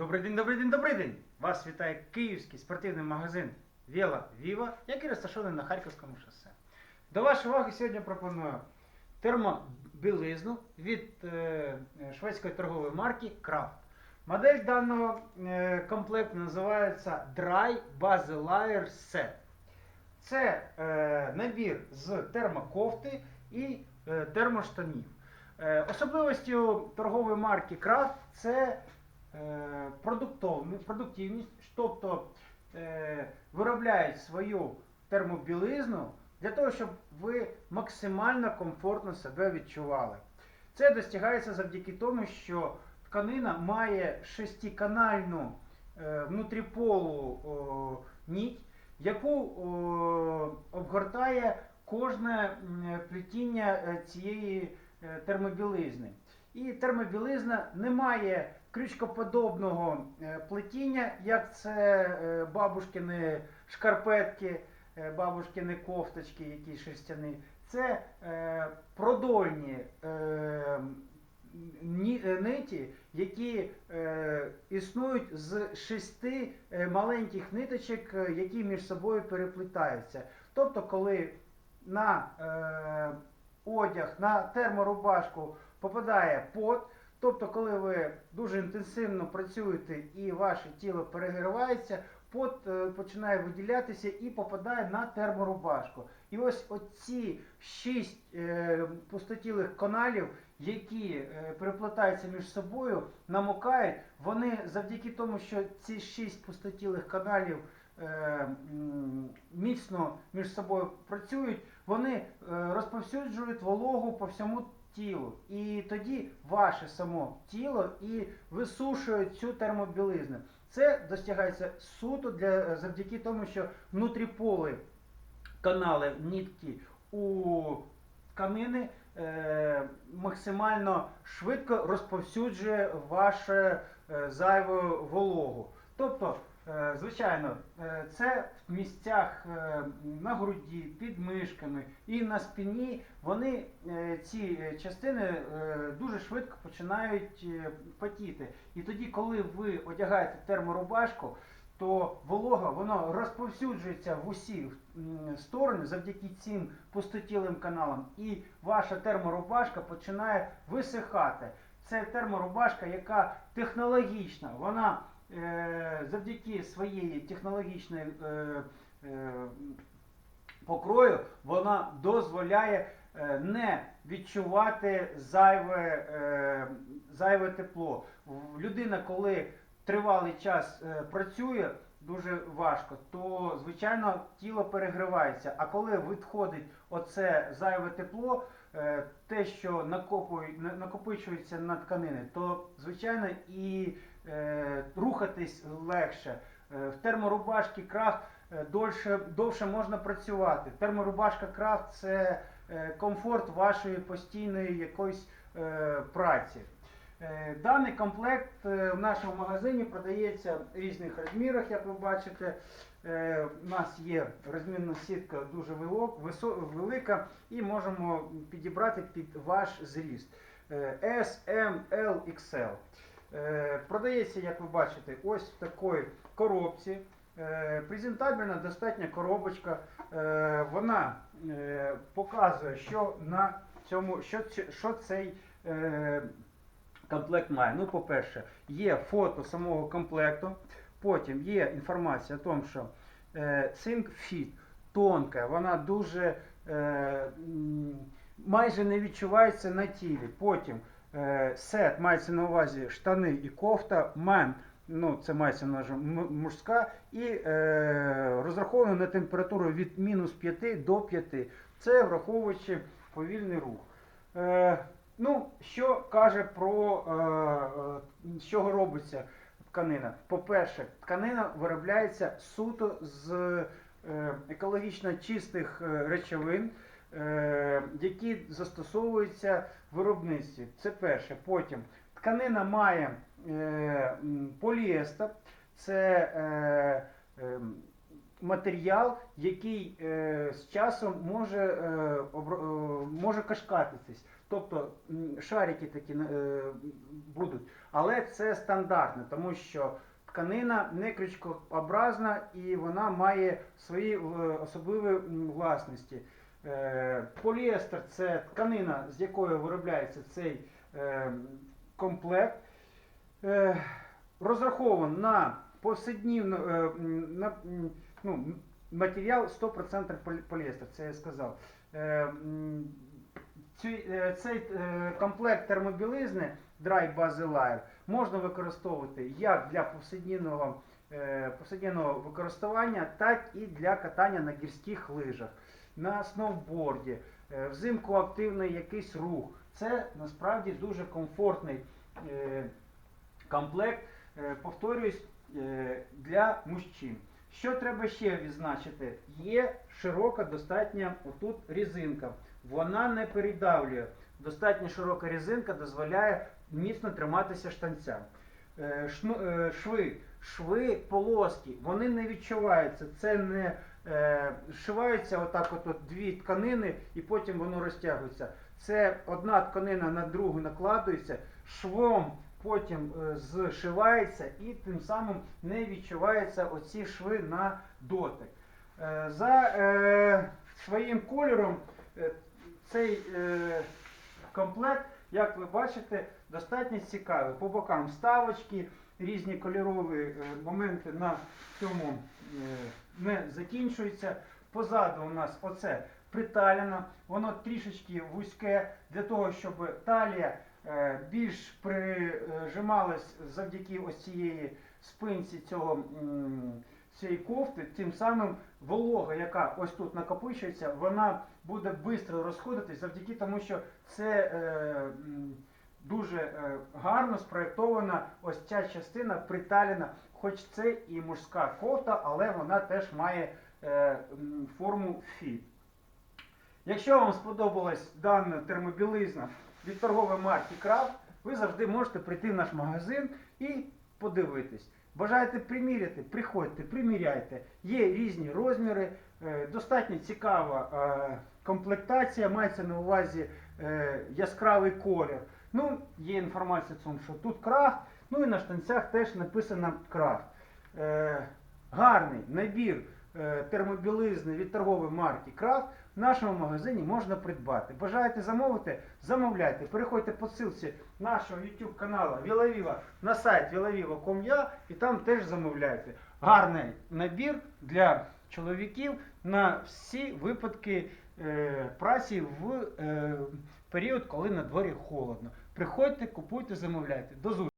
Добрий день, добрий день, добрий день! Вас вітає київський спортивний магазин Віла Віва, який розташований на Харківському шосе. До вашої уваги сьогодні пропоную термобілизну від е, шведської торгової марки Kraft. Модель даного е, комплекту називається Dry Base Layer Set. Це е, набір з термокофти і е, термоштанів. Е, особливостю торгової марки Kraft це е, продуктивність, тобто е, виробляють свою термобілизну для того, щоб ви максимально комфортно себе відчували. Це досягається завдяки тому, що тканина має шестиканальну е, внутріполу ніть, яку обгортає кожне плетіння е, цієї е, термобілизни. І термобілизна не має крючкоподобного е, плетіння, як це е, бабушкини шкарпетки, е, бабушкини кофточки, які шерстяні. Це продольні ниті, які існують з шести маленьких ниточок, які між собою переплітаються. Тобто, коли на одяг, на терморубашку попадає пот, тобто, коли ви дуже інтенсивно працюєте і ваше тіло перегрівається, пот е, починає виділятися і попадає на терморубашку. І ось оці шість е, пустотілих каналів, які е, переплетаються між собою, намокають, вони завдяки тому, що ці шість пустотілих каналів е, міцно між собою працюють, вони е, розповсюджують вологу по всьому тілу. І тоді ваше само тіло і висушує цю термобілизну. Це досягається суто для, завдяки тому, що внутріполи канали нитки у тканини е, максимально швидко розповсюджує ваше е, зайву вологу. Тобто, звичайно, е, це в місцях е, на груді, під мишками і на спині, вони е, ці е, частини е, дуже швидко починають е, потіти. І тоді, коли ви одягаєте терморубашку, то волога воно розповсюджується в усі сторони завдяки цим пустотілим каналам, і ваша терморубашка починає висихати. Це терморубашка, яка технологічна, вона е, завдяки своєї технологічної е, е, покрою, вона дозволяє е, не відчувати зайве, е, зайве тепло. Людина, коли тривалий час е, працює дуже важко, то звичайно тіло перегрівається. А коли відходить оце зайве тепло, е, те, що накопичується на тканини, то звичайно і е, рухатись легше. Е, в терморубашці крафт е, дольше, довше можна працювати. Терморубашка крафт це е, комфорт вашої постійної якоїсь е, праці. Е, Даний комплект е, в нашому магазині продається в різних розмірах, як ви бачите. Е, У нас є розмірна сітка дуже велика і можемо підібрати під ваш зріст. Е, S, M, L, XL. Е, Продається, як ви бачите, ось в такій коробці. Е, Презентабельна достатня коробочка. Е, Вона показує, що на цьому, що, що цей комплект має. Ну, по-перше, є фото самого комплекту, потім є інформація о тому, що Think Fit тонка, вона дуже майже не відчувається на тілі. Потім сет мається на увазі штани і кофта, мен, ну це мається на мужська, і е, розраховано на температуру від мінус 5 до 5. Це враховуючи повільний рух. Е, ну, що каже про е, е, з чого робиться тканина? По-перше, тканина виробляється суто з е, екологічно чистих е, речовин, е, які застосовуються в виробництві. Це перше. Потім тканина має е, поліестер, це е, е, матеріал, який е, з часом може, е, е, може кашкатитись. тобто шарики такі е, будуть. Але це стандартно, тому що тканина не крючкообразна і вона має свої е, особливі власності. Е, Поліестер це тканина, з якої виробляється цей е, комплект. Е, Розрахован на повседнівно е, на, ну, матеріал 100% полі- поліестер, це я сказав. Цей комплект термобілизни Dry Base Layer можна використовувати як для повседнівного, повседнівного використання, так і для катання на гірських лижах, на сноуборді, е, взимку активний якийсь рух. Це насправді дуже комфортний е, комплект, е, повторюсь, для мужчин. Що треба ще відзначити? Є широка достатня отут резинка. Вона не передавлює. Достатньо широка резинка дозволяє міцно триматися штанця. Шви, шви, полоски, вони не відчуваються. Це не зшиваються отак от, от дві тканини і потім воно розтягується. Це одна тканина на другу накладується, швом потім е, зшивається і тим самим не відчуваються оці шви на дотик. Е, За е, своїм кольором е, цей е, комплект, як ви бачите, достатньо цікавий. По бокам вставочки, різні кольорові е, моменти на цьому е, не закінчуються. Позаду у нас оце приталено, воно трішечки вузьке для того, щоб талія е, більш прижималась завдяки ось цієї спинці цього цієї кофти, тим самим волога, яка ось тут накопичується, вона буде швидко розходитись завдяки тому, що це е, дуже е, гарно спроєктована ось ця частина приталена, хоч це і мужська кофта, але вона теж має е, форму фіт. Якщо вам сподобалась дана термобілизна від торгової марки Крафт, ви завжди можете прийти в наш магазин і подивитись. Бажаєте приміряти, приходьте, приміряйте. Є різні розміри, е, достатньо цікава комплектація, мається на увазі яскравий колір. Ну, є інформація що тут крафт, ну і на штанцях теж написано крафт. Е, гарний набір е, термобілизни від торгової марки Крафт в нашому магазині можна придбати. Бажаєте замовити? Замовляйте. Переходьте по ссылці нашого YouTube каналу Вілавіва на сайт vilaviva.com.ua і там теж замовляйте. Гарний набір для чоловіків на всі випадки е, праці в е, період, коли на дворі холодно. Приходьте, купуйте, замовляйте. До зустрічі!